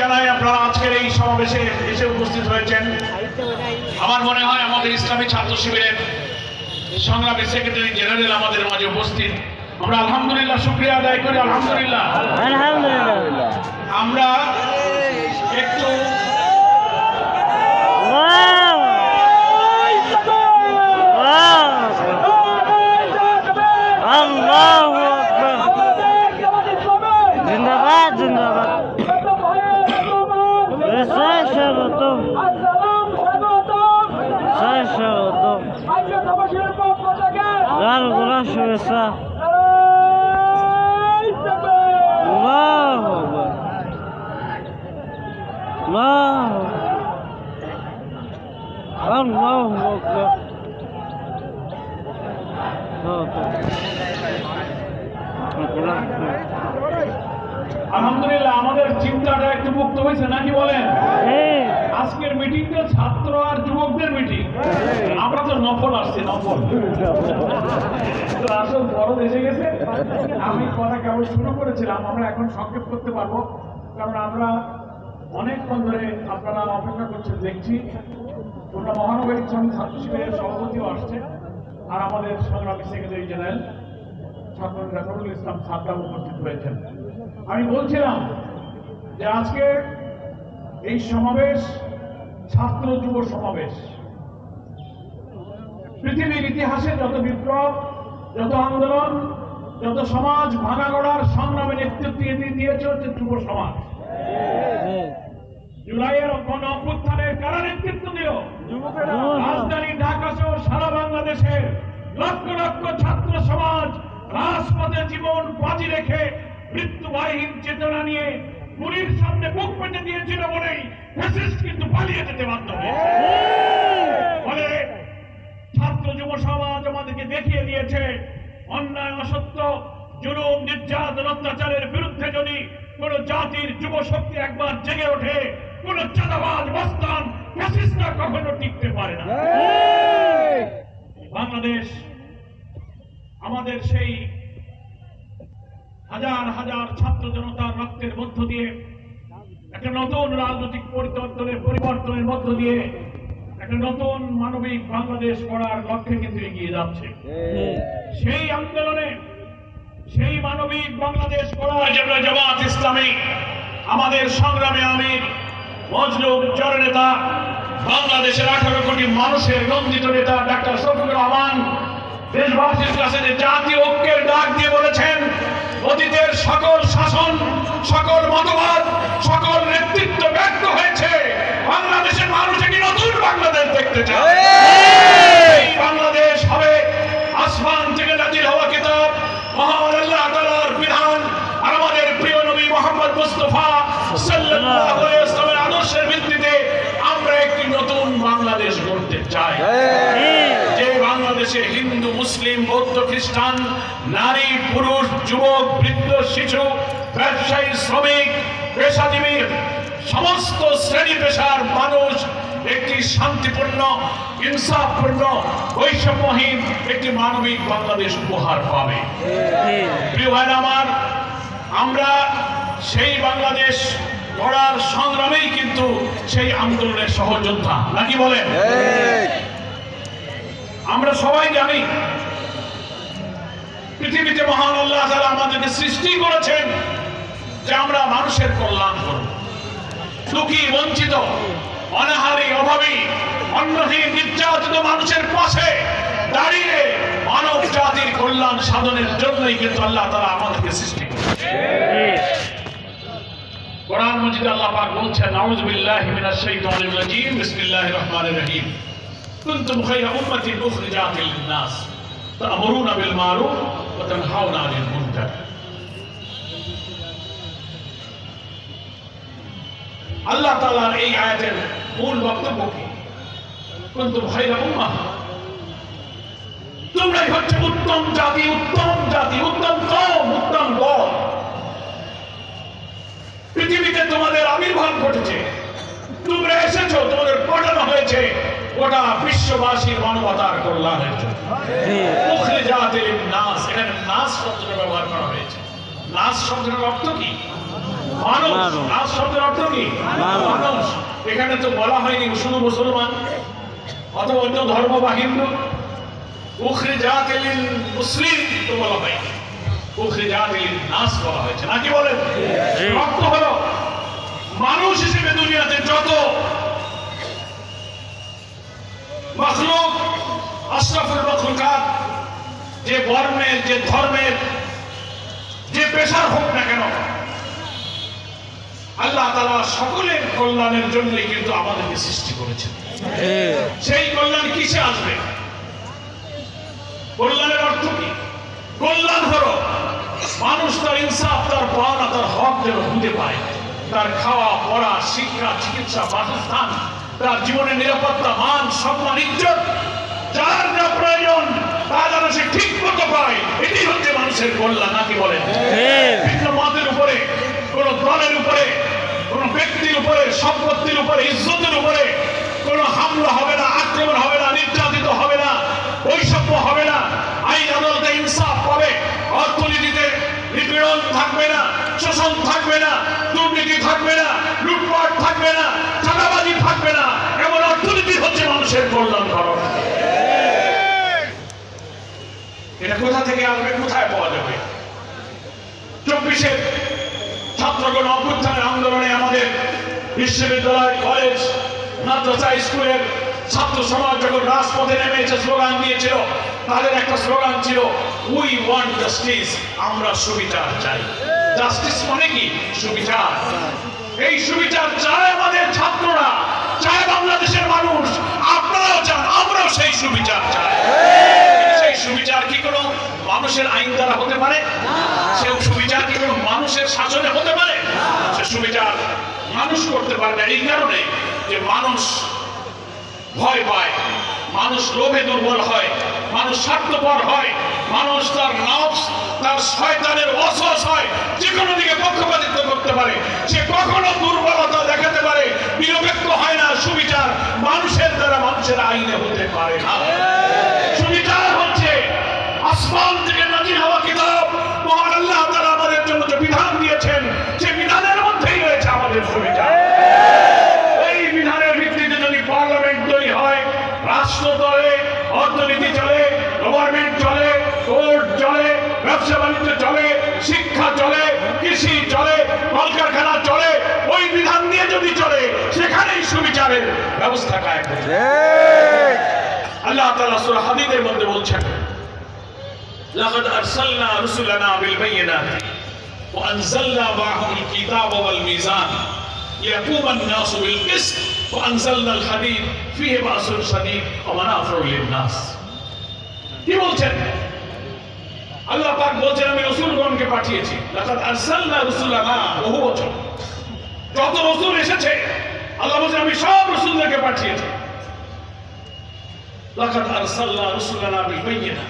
জানাই আপনারা আজকের এই সমাবেশে এসে উপস্থিত হয়েছেন। আমার মনে হয় আমাদের ইসলামী ছাত্র শিবিরের সংগ্রামী সেক্রেটারি জেনারেল আমাদের মাঝে উপস্থিত। আমরা আলহামদুলিল্লাহ শুক্রিয়া আদায় করি আলহামদুলিল্লাহ। আলহামদুলিল্লাহ। আমরা একটু আকবার। আলহামদুলিল্লাহ আমাদের চিন্তাটা একটু মুক্ত হয়েছে নাকি বলেন? আজকের মিটিংটা ছাত্র আর যুবকদের মিটিং। আমরা তো নফল আসছি, নফল। আসল বড় এসে গেছে। আমি কথা কেবল শুরু করেছিলাম, আমরা এখন সংক্ষেপ করতে পারব। কারণ আমরা অনেকক্ষণ ধরে আপনারা অপেক্ষা করছেন, দেখছি। তোমরা মহানগরী ছাত্র শিবিরের সভাপতিও আসছে আর আমাদের সংগ্রামী সেক্রেটারি জেনারেল ছাত্র জাফরুল ইসলাম সাদ্দাম উপস্থিত হয়েছেন আমি বলছিলাম যে আজকে এই সমাবেশ ছাত্র যুব সমাবেশ। পৃথিবীর ইতিহাসে যত বিপ্লব, যত আন্দোলন, যত সমাজ ভাঙা গড়ার সংগ্রামে নেতৃত্ব দিয়ে দিয়েছে হচ্ছে যুব সমাজ। জুলাইয়ের গণ অভ্যুত্থানের কারা নেতৃত্ব দিল? রাজধানী ঢাকা সহ সারা বাংলাদেশের লক্ষ লক্ষ ছাত্র সমাজ রাজপথে জীবন বাজি রেখে মৃত্যুবাহীন চেতনা নিয়ে গুলির সামনে বুক পেতে দিয়েছিল বলেই ফ্যাসিস্ট কিন্তু পালিয়ে যেতে বাধ্য ফলে ছাত্র যুব সমাজ আমাদেরকে দেখিয়ে দিয়েছে অন্যায় অসত্য জুলুম নির্যাতন অত্যাচারের বিরুদ্ধে যদি কোন জাতির যুব শক্তি একবার জেগে ওঠে কোন চাঁদাবাজ বস্তান ফ্যাসিস্টরা কখনো টিকতে পারে না। বাংলাদেশ আমাদের সেই হাজার হাজার ছাত্র জনতার রক্তের মধ্য দিয়ে, একটা নতুন রাজনৈতিক পরিবর্তনের পরিবর্তনের মধ্য দিয়ে একটা নতুন মানবিক বাংলাদেশ গড়ার লক্ষ্যে কিন্তু এগিয়ে যাচ্ছে। সেই আন্দোলনে সেই মানবিক বাংলাদেশ গড়ার জন্য জামাত ইসলামী, আমাদের সংগ্রামে আমির, মজলুম নেতা বাংলাদেশের আঠারো কোটি মানুষের নন্দিত নেতা ডাক্তার শফিকুর রহমান দেশবাসীর কাছে যে জাতি ঐক্যের ডাক দিয়ে বলেছেন, অতীতের সকল শাসন, সকল মতবাদ, সকল নেতৃত্ব ব্যক্ত হয়েছে। বাংলাদেশের মানুষ একটি নতুন বাংলাদেশ দেখতে চায় এই বাংলাদেশ হবে আসমান থেকে নাজির হওয়া কিতাব মহান আল্লাহ তাআলার বিধান আর আমাদের প্রিয় নবী মোহাম্মদ মুস্তাফা সাল্লাল্লাহু আলাইহি ওয়াসাল্লামের আদর্শের ভিত্তিতে আমরা একটি নতুন বাংলাদেশ গড়তে চাই যে বাংলাদেশে হিন্দু মুসলিম বৌদ্ধ খ্রিস্টান নারী পুরুষ যুবক বৃদ্ধ শিশু ব্যবসায়ী শ্রমিক পেশাজীবী সমস্ত শ্রেণি পেশার মানুষ একটি শান্তিপূর্ণ, ইনসাফপূর্ণ, বৈষম্যহীন একটি মানবিক বাংলাদেশ উপহার পাবে। প্রিয় ভাইরা আমার, আমরা সেই বাংলাদেশ গড়ার সংগ্রামেই কিন্তু সেই আন্দোলনের সহযোদ্ধা। নাকি বলেন? আমরা সবাই জানি, পৃথিবীতে মহান আল্লাহ আমাদেরকে সৃষ্টি করেছেন যে আমরা মানুষের কল্যাণ করব। দুঃখী বঞ্চিত, অনাহারী, অভাবী, অন্নহীন, নির্যাতিত মানুষের পাশে দাঁড়িয়ে মানব জাতির কল্যাণ সাধনের জন্যই কিন্তু আল্লাহ তাআলা আমাদেরকে সৃষ্টি কোরআন মজিদ আল্লাহ পাক বলছেন শাইতানির বিসমিল্লাহির রহমানির রহিম। কুনতুম উখরিজাত লিন-নাস বিল মারুফ ওয়া তানহাউনা আনিল মুনকার। আল্লাহ তাআলার এই আয়াতের মূল বক্তব্য কি? কুনতুম খায়রা উম্মাহ। তোমরাই হচ্ছে উত্তম জাতি উত্তম জাতি উত্তম কম উত্তম দল পৃথিবীতে তোমাদের আবির্ভাব ঘটেছে। তোমরা এসেছ তোমাদের পাঠানো হয়েছে গোটা বিশ্ববাসীর মানবতার কল্যাণের জন্য। নাস এখানে নাস শব্দটা ব্যবহার করা হয়েছে। নাস শব্দটার অর্থ কি? মানুষ মানুষ। শব্দের অর্থ কি? মানুষ। মানুষ। এখানে তো বলা হয়নি শুধু মুসলমান অথবা অন্য ধর্ম বা হিন্দু উখরি মুসলিম তো বলা হয়নি। উখরি নাস বলা হয়েছে। নাকি বলেন। অর্থ হলো মানুষ হিসেবে দুনিয়াতে যত মখলুক আশরাফুল মখলুকাত যে বর্ণের যে ধর্মের তালা সকলের কল্যাণের জন্যই কিন্তু আমাদেরকে সৃষ্টি করেছেন। সেই কল্যাণ কিসে আসবে? কল্যাণের অর্থ কি? কল্যাণ হলো মানুষ তার ইনসাফ তার পাওনা তার হক যেন বুঝে পায়। তার খাওয়া পড়া শিক্ষা চিকিৎসা বাসস্থান তার জীবনের নিরাপত্তা মান সম্মান ইজ্জত যার যা প্রয়োজন তা যেন সে ঠিক মতো পায়। এটি হচ্ছে মানুষের কল্যাণ নাকি বলেন? জি ভিন্ন মতের উপরে কোন দলের উপরে কোন ব্যক্তির উপরে, সম্পত্তির উপরে, ইজ্জতের উপরে কোন হামলা হবে না, আক্রমণ হবে না, নির্যাতিত হবে না, বৈষম্য হবে না, আইন আদালতে ইনসাফ পাবে, অর্থনীতিতে নিপীড়ন থাকবে না, শোষণ থাকবে না, দুর্নীতি থাকবে না, লুটপাট থাকবে না, চাঁদাবাজি থাকবে না, এমন অর্থনীতি হচ্ছে মানুষের কল্যাণ করণ। এটা কোথা থেকে আসবে? কোথায় পাওয়া যাবে? চব্বিশের ছাত্রগণ অভ্যুত্থানের আন্দোলনে আমাদের বিশ্ববিদ্যালয়, কলেজ, মাদ্রাসা, স্কুলের ছাত্র সমাজ যখন রাজপথে নেমে এসে স্লোগান দিয়েছিল, তাদের একটা স্লোগান ছিল উই ওয়ান্ট জাস্টিস আমরা সুবিচার চাই। জাস্টিস মানে কি? সুবিচার। এই সুবিচার চায় আমাদের ছাত্ররা, চায় বাংলাদেশের মানুষ। আপনারাও চান, আমরাও সেই সুবিচার চাই। সুবিচার কি কোনো মানুষের আইন দ্বারা হতে পারে? সে সুবিচার কি কোনো মানুষের শাসনে হতে পারে? সে সুবিচার মানুষ করতে পারে না। এই কারণে যে মানুষ ভয় পায়, মানুষ লোভে দুর্বল হয়, মানুষ স্বার্থপর হয়, মানুষ তার নফস, তার শয়তানের অসহস হয়, যে কোনো দিকে পক্ষপাতিত্ব করতে পারে। সে কখনো দুর্বলতা দেখাতে পারে, নিরপেক্ষ হয় না। সুবিচার মানুষের দ্বারা মানুষের আইনে হতে পারে না। আসমান থেকে নাজির হওয়া কিতাব মহান আল্লাহ তাআলা আমাদের জন্য যে বিধান দিয়েছেন সে বিধানের মধ্যেই রয়েছে আমাদের সুবিচার এই বিধানের ভিত্তিতে যদি পার্লামেন্ট তৈরি হয় রাষ্ট্র চলে অর্থনীতি চলে গভর্নমেন্ট চলে কোর্ট চলে ব্যবসা বাণিজ্য চলে শিক্ষা চলে কৃষি চলে কলকারখানা চলে ওই বিধান দিয়ে যদি চলে সেখানেই সুবিচারের ব্যবস্থা কায়েম। আল্লাহ তাআলা সূরা হাদীদের মধ্যে বলছেন لقد أرسلنا رسلنا بالبينات وأنزلنا معهم الكتاب والميزان ليقوم الناس بالقسط وأنزلنا الحديد فيه بأس شديد ومنافع للناس কি বলছেন আল্লাহ পাক বলছেন আমি রসুলগণকে পাঠিয়েছি লাকাদ আরসালনা রুসুলানা বহু বছর যত রসুল এসেছে আল্লাহ বলছেন আমি সব রসুলদেরকে পাঠিয়েছি লাকাদ আরসালনা রুসুলানা বিল বাইয়িনা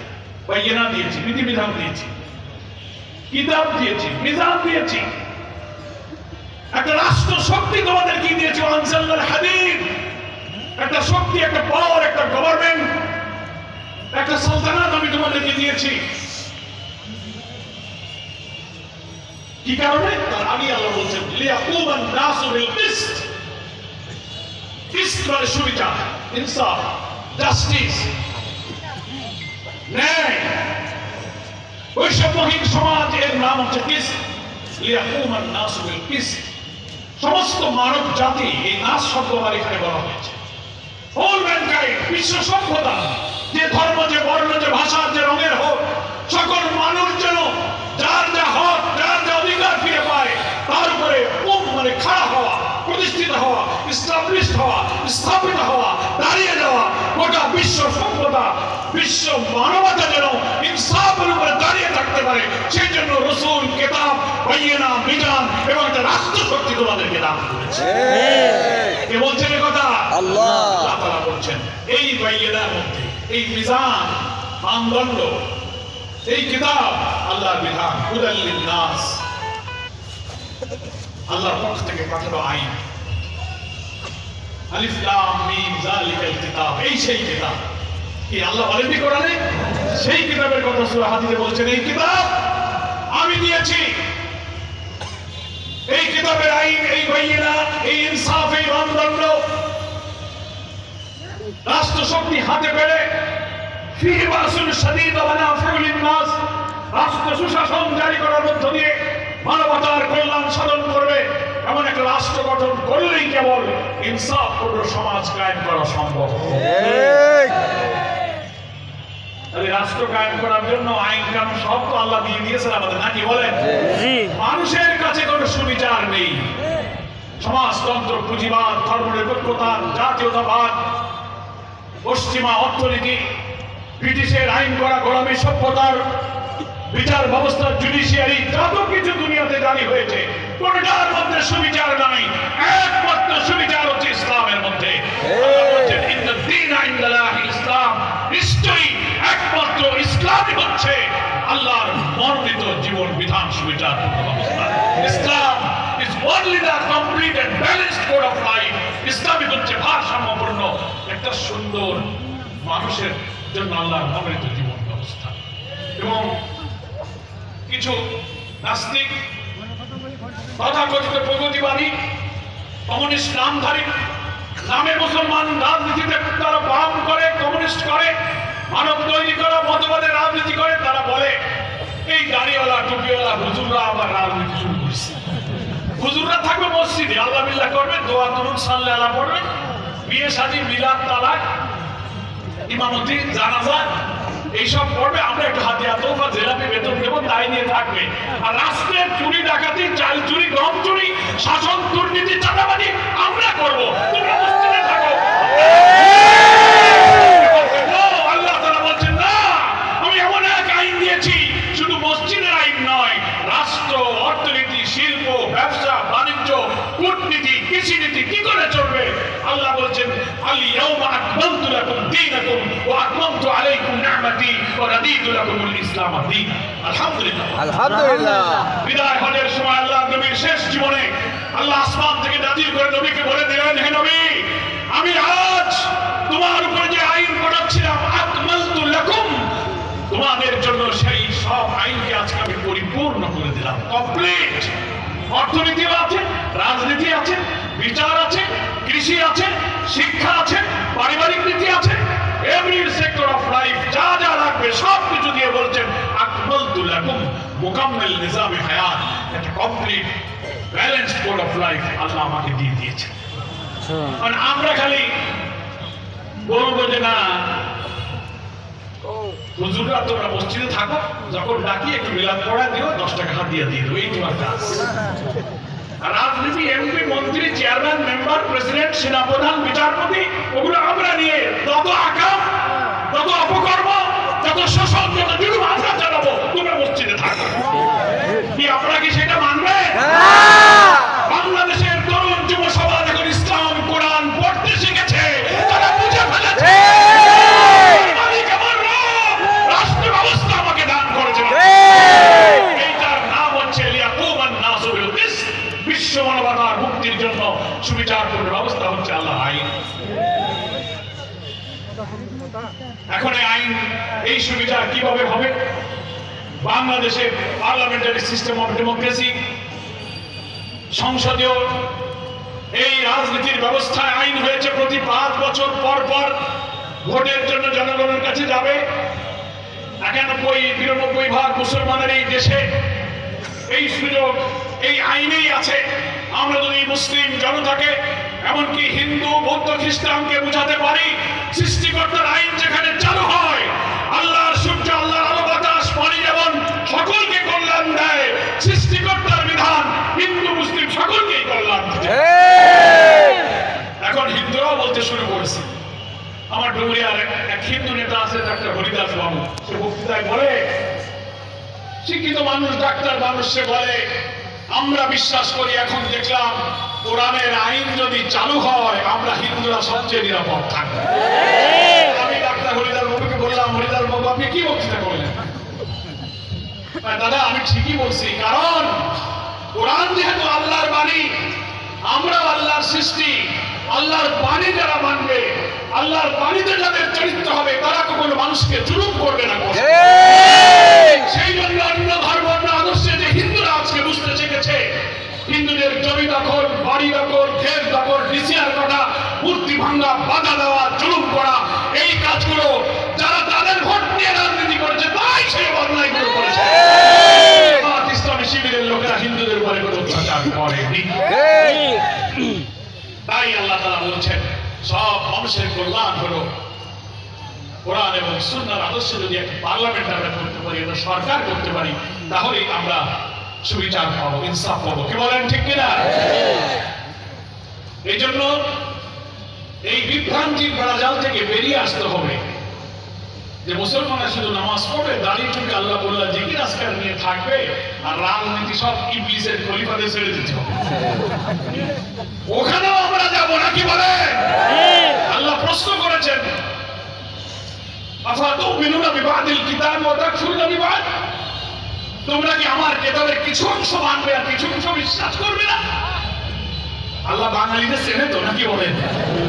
বাইয়িনা দিয়েছি বিধিবিধান দিয়েছি। কিতাব দিয়েছি? মিজান দিয়েছি। একটা রাষ্ট্র শক্তি তোমাদের কি দিয়েছি? আনসাল্লাল হাদিদ একটা শক্তি, একটা পাওয়ার একটা গভর্নমেন্ট একটা সালতানাত আমি তোমাদেরকে দিয়েছি। কি কারণে? তার আগে আল্লাহ বলছেন লিয়াকুমান নাসু বিল কিসত। কিসত মানে সুবিচার, ইনসাফ জাস্টিস সমস্ত মানব জাতি এই নাস শব্দবার এখানে বলা হয়েছে। বিশ্ব সভ্যতা, যে ধর্ম, যে বর্ণ, যে ভাষা, যে রঙের হোক, সকল মানুষ যেন যার যা হক, যার যা অধিকার ফিরে পায়, তার উপরে মানে খাড়া হওয়া, প্রতিষ্ঠিত হওয়া স্টাবলিশ হওয়া, স্থাপিত হওয়া, দাঁড়িয়ে যাওয়া গোটা বিশ্ব সভ্যতা, বিশ্ব মানবতা পারে সেই জন্য রসুল কেতাব বাইয়েনা মিজান এবং একটা রাষ্ট্র শক্তি তোমাদেরকে দান করেছে। কে বলছেন কথা? আল্লাহ। আল্লাহ বলছেন এই বাইয়েনার মধ্যে এই মিজান মানদণ্ড এই কিতাব আল্লাহর বিধান হুদাল্লিন নাস আল্লাহর পক্ষ থেকে পাঠানো আইন। আলিফ লাম মিম যালিকাল কিতাব এই সেই কিতাব। কি আল্লাহ বলেননি কোরআনে? সেই কিতাবের কথা সূরা হাদিসে বলছেন, এই কিতাব আমি দিয়েছি। এই কিতাবের আইন, এই বাইনা, এই ইনসাফ, এই মানদণ্ড রাষ্ট্র শক্তি হাতে পেলে ফিহে বাসুল শদীদ ওয়া মানাফিউল লিন্নাস রাষ্ট্র সুশাসন জারি করার মধ্য দিয়ে মানবতার কল্যাণ সাধন করবে। এমন একটা রাষ্ট্র গঠন করলেই কেবল ইনসাফপূর্ণ সমাজ কায়েম করা সম্ভব। তাহলে রাষ্ট্র কায়েম করার জন্য আইন কানুন সব তো আল্লাহ দিয়ে দিয়েছেন আমাদের। নাকি বলেন? মানুষের কাছে কোনো সুবিচার নেই। সমাজতন্ত্র পুঁজিবাদ ধর্মনিরপেক্ষতা জাতীয়তাবাদ পশ্চিমা অর্থনীতি ব্রিটিশের আইন করা গোলামী সভ্যতার বিচার ব্যবস্থার জুডিশিয়ারি যত কিছু দুনিয়াতে জারি হয়েছে কোনটার মধ্যে সুবিচার নাই। একমাত্র সুবিচার হচ্ছে ইসলামের মধ্যে। আল্লাহ বলছেন, "ইন্না দ্বীনা ইনদাল্লাহি ইসলাম। ইসলামই হচ্ছে আল্লাহর মনোনীত জীবন বিধান সুবিচার ব্যবস্থা Islam is only the complete and balanced code of life ইসলামই হচ্ছে ভারসাম্যপূর্ণ, একটা সুন্দর মানুষের জন্য আল্লাহর মনোনীত জীবন ব্যবস্থা। এবং কিছু নাস্তিক, তথাকথিত প্রগতিবাদী, কমিউনিস্ট নামধারী, নামে মুসলমান রাজনীতিতে তারা বাম করে, কমিউনিস্ট করে মানব তৈরি করা, মতবাদের রাজনীতি করে, তারা বলে, এই দাড়িওয়ালা টুপিওয়ালা, হুজুররা আবার রাজনীতি শুরু করছে। হুজুররা থাকবে মসজিদে, আল্লাহ বিল্লাহ করবে দোয়া তুরুন সাল্লাহ আল্লাহ পড়বে বিয়ে শাদী, মিলাদ, তালাক, ইমামতি, জানাজা, এইসব করবে আমরা একটু হাতিয়া তোফা, জেলাপি, বেতন দেবো, তাই নিয়ে থাকবে। আর রাষ্ট্রের চুরি, ডাকাতি, চাল চুরি, গম চুরি, শাসন দুর্নীতি, চাঁদাবাজি, আমরা করব। তোমরা মসজিদে থাকো। দীনাকুম ওয়া আতমামতু আলাইকুম নি'মাতি ওয়া রাদিতু লাকুমুল ইসলাম দীন আলহামদুলিল্লাহ। আলহামদুলিল্লাহ। বিদায় হজের সময় আল্লাহ নবীর শেষ জীবনে আল্লাহ আসমান থেকে নাজিল করে নবীকে বলে দিলেন হে নবী আমি আজ তোমার উপরে যে আইন পাঠাচ্ছিলাম আকমালতু লাকুম তোমাদের জন্য সেই সব আইনকে আজকে আমি পরিপূর্ণ করে দিলাম। কমপ্লিট। অর্থনীতি আছে রাজনীতি আছে বিচার আছে কৃষি আছে শিক্ষা আছে পারিবারিক নীতি আছে এভরি সেক্টর অফ লাইফ যা যা লাগবে, সব কিছু দিয়ে বলছেন, আকমালতু লাকুম মুকাম্মিল নিজামে হায়াত। একটা complete balanced code of life Allah আমাকে দিয়ে দিয়েছেন। মানে আমরা খালি বলব যে, না, হুজুররা তোমরা মসজিদে থাকো, যখন ডাকি একটু মিলাদ পড়া দিও, দশ টাকা হাত দিয়ে দিয়ে দেবো, এই তোমার কাজ। রাজনীতি এমপি মন্ত্রী চেয়ারম্যান মেম্বার প্রেসিডেন্ট সেনাপ্রধান, বিচারপতি, ওগুলো আমরা নিয়ে তত আকাম তত অপকর্ম তত শোষণ বিরুদ্ধে আমরা চালাবো, তোমরা মসজিদে থাকো। বাংলাদেশে পার্লামেন্টারি সিস্টেম অফ ডেমোক্রেসি সংসদীয় এই রাজনীতির ব্যবস্থায় আইন হয়েছে প্রতি পাঁচ বছর পর পর ভোটের জন্য জনগণের কাছে যাবে। একানব্বই, বিরানব্বই ভাগ মুসলমানের এই দেশে এই সুযোগ, এই আইনেই আছে। আমরা যদি মুসলিম জনতাকে, এমনকি হিন্দু, বৌদ্ধ, খ্রিস্টানকে বোঝাতে পারি, সৃষ্টিকর্তার আইন যেখানে চালু হয় সকলকে কল্যাণ দেয়। সৃষ্টিকর্তার বিধান হিন্দু মুসলিম সকলকেই কল্যাণ এখন হিন্দুরাও বলতে শুরু করেছে। আমার ডুমুরিয়ার এক হিন্দু নেতা আছে ডাক্তার হরিদাস বাবু। সে বক্তৃতায় বলে শিক্ষিত মানুষ ডাক্তার মানুষ সে বলে আমরা বিশ্বাস করি এখন দেখলাম কোরআনের আইন যদি চালু হয় আমরা হিন্দুরা সবচেয়ে নিরাপদ থাকব। আমি ডাক্তার হরিদাস বাবুকে বললাম হরিদাস বাবু আপনি কি বক্তৃতা করলেন আহ, দাদা আমি ঠিকই বলছি। কারণ কোরআন যেহেতু আল্লাহর বাণী আমরাও আল্লাহর সৃষ্টি আল্লাহর বাণী যারা মানবে আল্লাহর বাণীতে যাদের চরিত্র হবে তারা কখনো মানুষকে জুলুম করবে না সেই জন্য অন্য ধর্ম অন্য আদর্শে যে হিন্দুরা আজকে বুঝতে শিখেছে হিন্দুদের জমি দখল বাড়ি দখল ক্ষেত দখল ডিসিআর করা মূর্তি ভাঙ্গা বাধা দেওয়া অত্যাচার করেনি তাই আল্লাহ তারা বলছেন সব মানুষের কল্যাণ হলো কোরআন এবং সুন্নার আদর্শে যদি একটা পার্লামেন্ট আমরা করতে পারি একটা সরকার করতে পারি তাহলেই আমরা সুবিচার পাবো ইনসাফ পাবো। কি বলেন ঠিক কিনা? এই জন্য এই বিভ্রান্তির বেড়াজাল থেকে বেরিয়ে আসতে হবে। যে মুসলমানরা শুধু নামাজ পড়বে, দাঁড়িয়ে চুকে আল্লাহ বললেন জিকির আজকাল নিয়ে থাকবে, আর রাজনীতি সব ইবলিসের খলিফাদের ছেড়ে দিতে ওখানেও আমরা যাব, নাকি বলে? আল্লাহ প্রশ্ন করেছেন আফাতুমিনুনা বিবাদিল কিতাব ওয়া তাকফুরুনা বিবাদ? তোমরা কি আমার কেতাবের কিছু অংশ মানবে আর কিছু অংশ বিশ্বাস করবে না? আল্লাহ বাঙালিদের চেনে তো নাকি বলেন?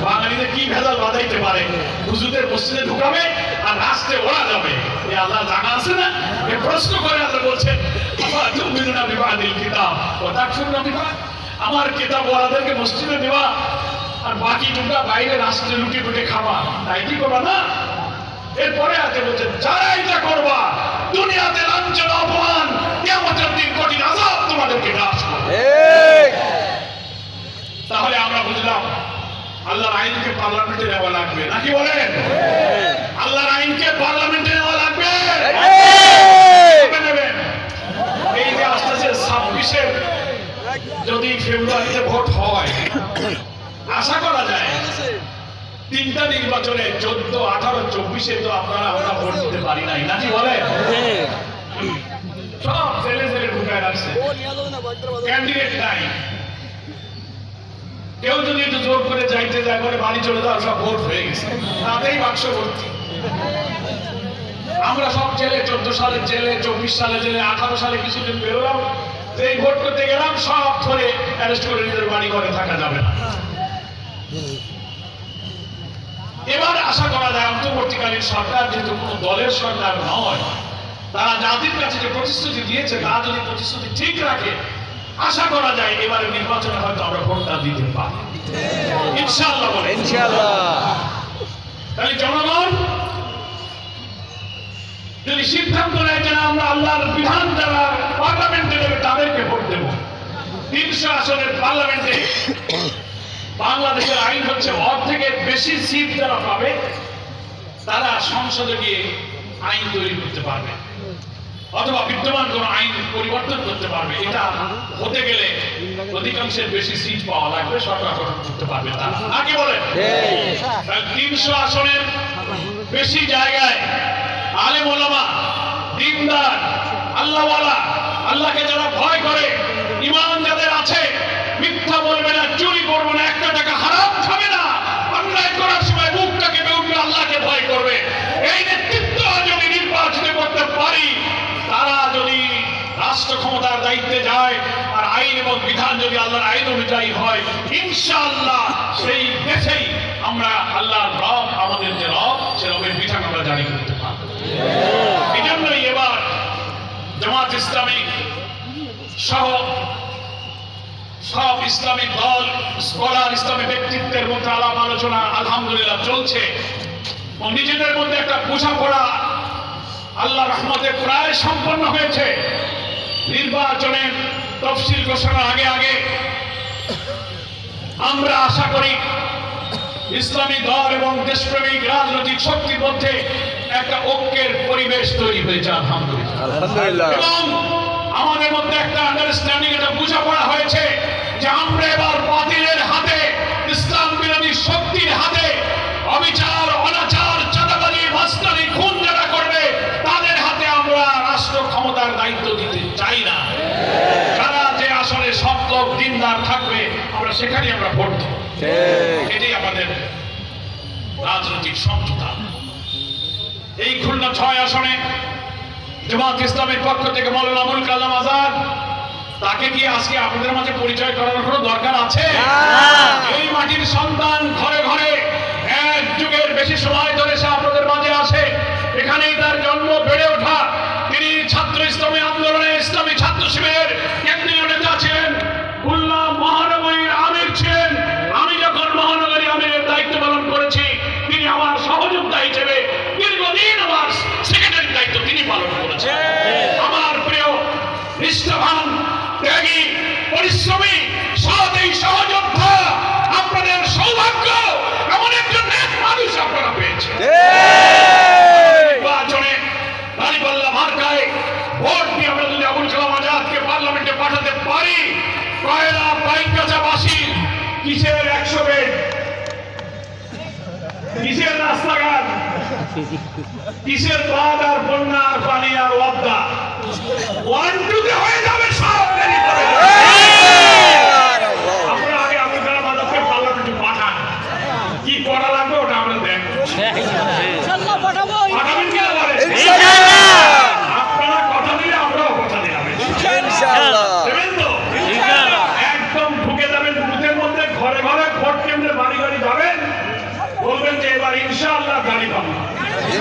বাঙালিদের কি ভেজাল বাঁধাইতে পারে? হুজুরদের মসজিদে ঢুকাবে আর রাস্তে ওরা যাবে। এ আল্লাহ জানা আছে না? এ প্রশ্ন করে আল্লাহ বলছেন আফাতুমিনুনা বিবাদিল কিতাব? ওয়া তাকফুরুনা বিবাদ। আমার কেতাব ওরাদেরকে মসজিদে দেওয়া আর বাকি টুকরা বাইরে রাস্তায় লুটে লুটে খাওয়া। তাই কি করবা না? এরপরে আছে বলছে, যারা এটা করবা, দুনিয়াতে লাঞ্ছনা অপমান, কিয়ামতের দিন কঠিন আযাব তোমাদেরকে গ্রাস তাহলে আমরা বুঝলাম, আল্লাহর আইনকে পার্লামেন্টে নেওয়া লাগবে। নাকি বলেন? আল্লাহর আইনকে পার্লামেন্টে নেওয়া লাগবে? এই যে আসতেছে ছাব্বিশে যদি ফেব্রুয়ারিতে ভোট হয়, আশা করা যায় তিনটা নির্বাচনে চোদ্দ, আঠারো, চব্বিশে তো আপনারা আমরা ভোট দিতে পারি নাই। নাকি বলেন? সব ছেলে ছেলে ঢুকায় রাখছে। ক্যান্ডিডেট নাই। কেউ যদি একটু জোর করে যাইতে যায়, বলে বাড়ি চলে যাও, সব ভোট হয়ে গেছে। তাতেই বাক্স ভর্তি। আমরা সব জেলে, চোদ্দ সালে জেলে, চব্বিশ সালে জেলে, আঠারো সালে কিছুদিন বেরোলাম। এই ভোট করতে গেলাম, সব ধরে অ্যারেস্ট করে নিজের বাড়ি ঘরে থাকা যাবে না। এবার আশা করা যায়, অন্তর্বর্তীকালীন সরকার যেহেতু কোনো দলের সরকার নয়, তারা জাতির কাছে যে প্রতিশ্রুতি দিয়েছে, তা যদি প্রতিশ্রুতি ঠিক রাখে আশা করা যায় এবারে নির্বাচনে হয়তো আমরা ভোটটা দিতে পারি। ইনশাআল্লাহ বলে। তাহলে জনগণ যদি সিদ্ধান্ত নেয় যে আমরা আল্লাহর বিধান যারা পার্লামেন্টে দেবে তাদেরকে ভোট দেব। তিনশো আসনের পার্লামেন্টে বাংলাদেশের আইন হচ্ছে অর্ধেকের বেশি সিট যারা পাবে তারা সংসদে গিয়ে আইন তৈরি করতে পারবে। অথবা বিদ্যমান কোন আইন পরিবর্তন করতে পারবে এটা হতে গেলে অধিকাংশের বেশি সিট পাওয়া লাগবে সরকার গঠন করতে পারবে তারা নাকি বলেন? তিনশো আসনের বেশি জায়গায় আলেম ওলামা দিনদার আল্লাহওয়ালা আল্লাহকে যারা ভয় করে ইমান যাদের আছে মিথ্যা বলবে না চুরি করবে না একটা টাকা হারাম খাবে না। অন্যায় করার সময় মুখটাকে বেউঠবে আল্লাহকে ভয় করবে। এই নেতৃত্ব যদি নির্বাচিত করতে পারি। তারা যদি রাষ্ট্র ক্ষমতার দায়িত্বে যায় আর আইন এবং বিধান যদি আল্লাহর আইন অনুযায়ী হয়, ইনশাআল্লাহ সেই দেশেই আমরা আল্লাহর রব, আমাদের যে রব, সে রবের বিধান আমরা জারি করতে পারব। এই জন্যই এবার জামাত ইসলামী সহ সব ইসলামিক দল, স্কলার ইসলামী ব্যক্তিত্বের মধ্যে আলাপ আলোচনা আলহামদুলিল্লাহ চলছে। নিজেদের মধ্যে একটা বোঝাপড়া আল্লাহ রহমতে প্রায় সম্পন্ন হয়েছে। নির্বাচনের তফসিল ঘোষণার আগে আগে আমরা আশা করি ইসলামী দল এবং দেশপ্রেমিক রাজনৈতিক শক্তির মধ্যে একটা ঐক্যের পরিবেশ তৈরি হয়েছে আলহামদুলিল্লাহ। এবং আমাদের মধ্যে একটা আন্ডারস্ট্যান্ডিং এটা বোঝাপড়া হয়েছে যে আমরা এবার বাতিলের হাতে ইসলাম বিরোধী শক্তির হাতে অবিচার অনাচার চাঁদাবাজি মাস্টারি খুন যারা করবে তাদের হাতে আমরা রাষ্ট্র ক্ষমতার দায়িত্ব দিতে চাই না যারা যে আসলে সব লোক দিনদার থাকবে আমরা সেখানে আমরা ভোট দেব। এটাই আমাদের রাজনৈতিক সমঝোতা। এই খুলনা ছয় আসনে জামাত ইসলামের পক্ষ থেকে মৌলানা আবুল কালাম আজাদ তাকে কি আজকে আপনাদের মাঝে পরিচয় করানোর কোনো দরকার আছে? এই মাটির সন্তান ঘরে ঘরে এক যুগের বেশি সময় ধরে সে আপনাদের মাঝে আছে এখানেই তার জন্ম বেড়ে ওঠা। পালন করেছে কিসের বাদ আর বন্যা আর পানি আর ওয়াবদা ওয়ান টুতে হয়ে যাবে সব দেরি করে আপনারা আগে আপনারা মাদককে পার্লামেন্টে পাঠান কি করা লাগবে ওটা আমরা দেখব পাঠাবেন কিনা বলেন আপনারা কথা দিলে আমরাও কথা দিলাম দেবেন তো একদম ঢুকে যাবেন বুথের মধ্যে ঘরে ঘরে ভোট কেন্দ্রে বাড়ি বাড়ি যাবেন বলবেন যে এবার ইনশাআল্লাহ গাড়ি পাবো বুথের মধ্যে যে দেখবেন দাড়ি পাল্লা কোথায় আছে দাড়ি পাল্লা দেখে বলবেন বিসমিল্লাহ দাড়ি পাল্লা সিলটা মারা হয়ে গেলে বলবেন আলহামদুলিল্লাহ দাড়ি পাল্লা আলহামদুলিল্লাহ বারান্দার বেরোয় নেমে বলবেন মাশাআল্লাহ দাড়ি পাল্লা কি বলবেন তো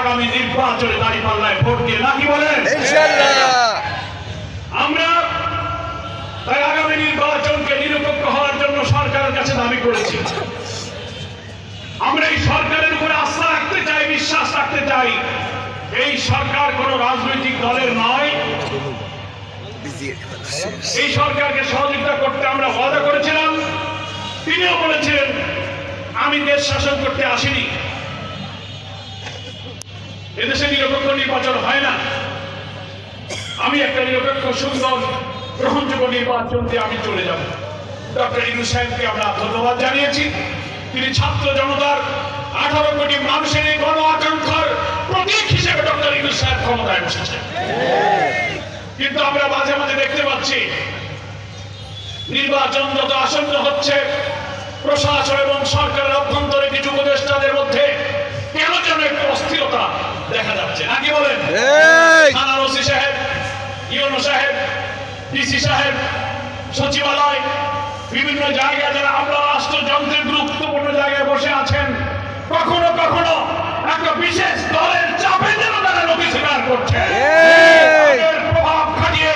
আগামী নির্বাচনে দাঁড়িপাল্লায় ভোট দিয়ে নাকি বলেন? আমরা তাই আগামী নির্বাচনকে নিরপেক্ষ হওয়ার জন্য সরকারের কাছে দাবি করেছি। আমরা এই সরকারের উপরে আস্থা রাখতে চাই বিশ্বাস রাখতে চাই। এই সরকার কোন রাজনৈতিক দলের নয়। এই সরকারকে সহযোগিতা করতে আমরা ওয়াদা করেছিলাম। তিনিও বলেছিলেন আমি দেশ শাসন করতে আসিনি। এদেশে নিরপেক্ষ নির্বাচন হয় না। আমি একটা নিরপেক্ষ, সুন্দর, গ্রহণযোগ্য নির্বাচন দিয়ে আমি চলে যাব। ডক্টর ইনু সাহেবকে আমরা ধন্যবাদ জানিয়েছি। তিনি ছাত্র জনতার আঠারো কোটি মানুষের এই গণ আকাঙ্ক্ষার প্রতীক হিসেবে ডক্টর ইনু সাহেব ক্ষমতায় বসেছেন। কিন্তু আমরা মাঝে মাঝে দেখতে পাচ্ছি, নির্বাচন যত আসন্ন হচ্ছে, প্রশাসন এবং সরকারের অভ্যন্তরে কিছু উপদেষ্টাদের মধ্যে কেন যেন একটু অস্থিরতা দেখা যাচ্ছে। নাকি বলেন। থানার ওসি সাহেব ইউনো সাহেব ডিসি সাহেব সচিবালয় বিভিন্ন জায়গায় যারা আমরা রাষ্ট্রযন্ত্রের গুরুত্বপূর্ণ জায়গায় বসে আছেন কখনো কখনো একটা বিশেষ দলের চাপে যেন তারা নথি স্বীকার করছে। প্রভাব খাটিয়ে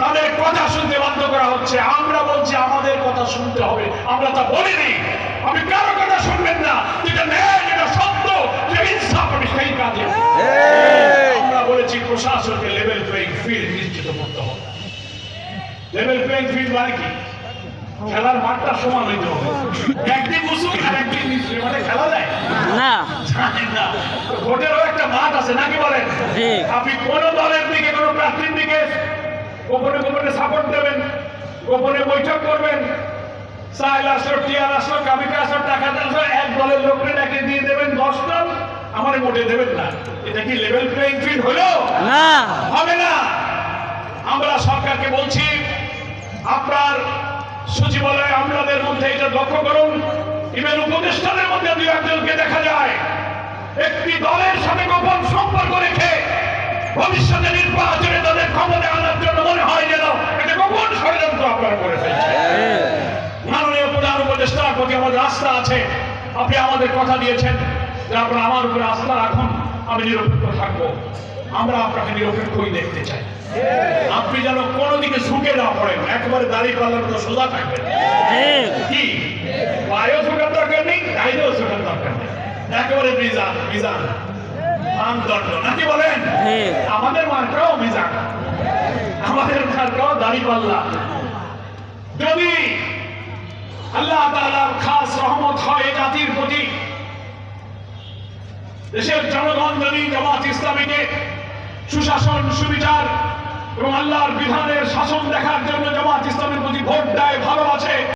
তাদের কথা শুনতে বাধ্য করা হচ্ছে। আমরা বলছি আমাদের কথা শুনতে হবে। আমরা তা বলিনি। আমি কারও কথা শুনবেন না। যেটা ন্যায় যেটা সত্য যে ইনসাফ কাজে আমরা বলেছি প্রশাসনকে লেভেল প্লেইং ফিল্ড নিশ্চিত করতে হবে। লেভেল প্লেইং ফিল্ড মানে কি? খেলার মাঠটা সমান হইতে হবে। একদিন উঁচু আর একদিন মানে খেলা যায় না। ভোটেরও একটা মাঠ আছে নাকি বলেন? আপনি কোন দলের দিকে কোন প্রার্থীর দিকে গোপনে গোপনে সাপোর্ট দেবেন? গোপনে বৈঠক করবেন? সাইল আসলো টিয়ার আসলো কাবিকা আসলো টাকা আসলো এক দলের লোককে ডাকে দিয়ে দেবেন দশ দল? আমার মোটে দেবেন না। এটা কি লেভেল প্লেইং ফিল্ড হলো? না। হবে না। আমরা সরকারকে বলছি আপনার সচিবালয় আমলাদের মধ্যে এটা লক্ষ্য করুন। ইভেন উপদেষ্টাদের মধ্যে দুই একজনকে দেখা যায়। একটি দলের সাথে গোপন সম্পর্ক রেখে ভবিষ্যতে নির্বাচনে তাদের ক্ষমতা আনার জন্য মনে হয় যেন একটা গোপন ষড়যন্ত্র আপনারা করে ফেলছে মাননীয় প্রধান উপদেষ্টার প্রতি আমাদের আস্থা আছে। আপনি আমাদের কথা দিয়েছেন। যে আমার উপরে আস্থা রাখুন, আমি নিরপেক্ষ থাকব। আমরা আপনাকে নিরপেক্ষই দেখতে চাই। আপনি যেন কোনো দিকে ঝুঁকে না পড়েন, একবারে দাঁড়িয়ে পাল্লার মতো সোজা থাকবেন। কি? দরকার নেই গাইতেও ঝোঁকার দরকার নেই। একেবারে মিজান মিজান। মানদণ্ড। নাকি বলেন? আমাদের মার্কাও মিজান। আমাদের মার্কাও দাড়ি পাল্লা। যদি আল্লাহ তাআলার খাস রহমত হয় জাতির প্রতি দেশের জনগণ যদি জামাত ইসলামীকে সুশাসন, সুবিচার এবং আল্লাহর বিধানের শাসন দেখার জন্য জামাত ইসলামের প্রতি ভোট দেয়, ভালোবাসে।